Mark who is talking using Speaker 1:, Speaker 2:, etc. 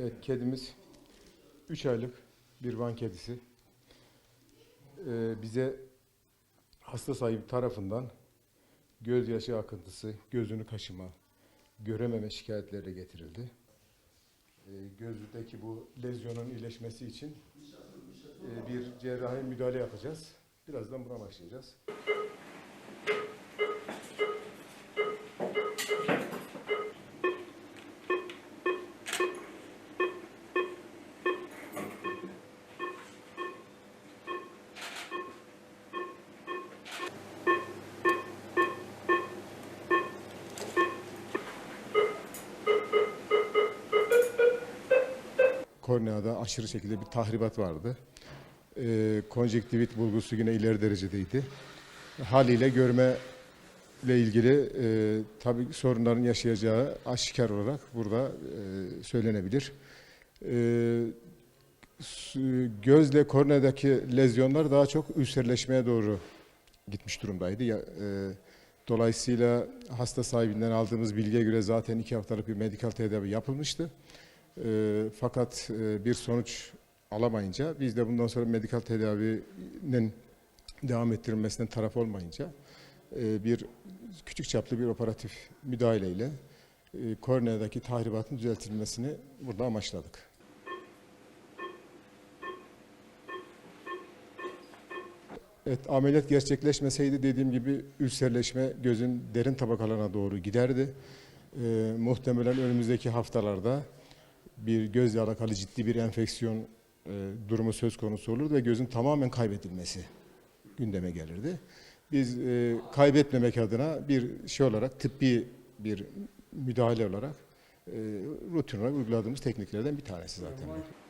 Speaker 1: Evet, kedimiz 3 aylık bir van kedisi. Ee, bize hasta sahibi tarafından gözyaşı akıntısı, gözünü kaşıma, görememe şikayetleri getirildi. Ee, gözündeki bu lezyonun iyileşmesi için e, bir cerrahi müdahale yapacağız. Birazdan buna başlayacağız. Korneada aşırı şekilde bir tahribat vardı. Ee, konjektivit bulgusu yine ileri derecedeydi. Haliyle görme ile ilgili e, tabii sorunların yaşayacağı aşikar olarak burada e, söylenebilir. E, gözle korneadaki lezyonlar daha çok ülserleşmeye doğru gitmiş durumdaydı. Ya, e, dolayısıyla hasta sahibinden aldığımız bilgiye göre zaten iki haftalık bir medikal tedavi yapılmıştı. E, fakat e, bir sonuç alamayınca biz de bundan sonra medikal tedavinin devam ettirilmesine taraf olmayınca e, bir küçük çaplı bir operatif müdahaleyle e, korneadaki tahribatın düzeltilmesini burada amaçladık. Evet, ameliyat gerçekleşmeseydi dediğim gibi ülserleşme gözün derin tabakalarına doğru giderdi. E, muhtemelen önümüzdeki haftalarda bir gözle alakalı ciddi bir enfeksiyon e, durumu söz konusu olur ve gözün tamamen kaybedilmesi gündeme gelirdi. Biz e, kaybetmemek adına bir şey olarak tıbbi bir müdahale olarak e, rutin olarak uyguladığımız tekniklerden bir tanesi zaten. bu.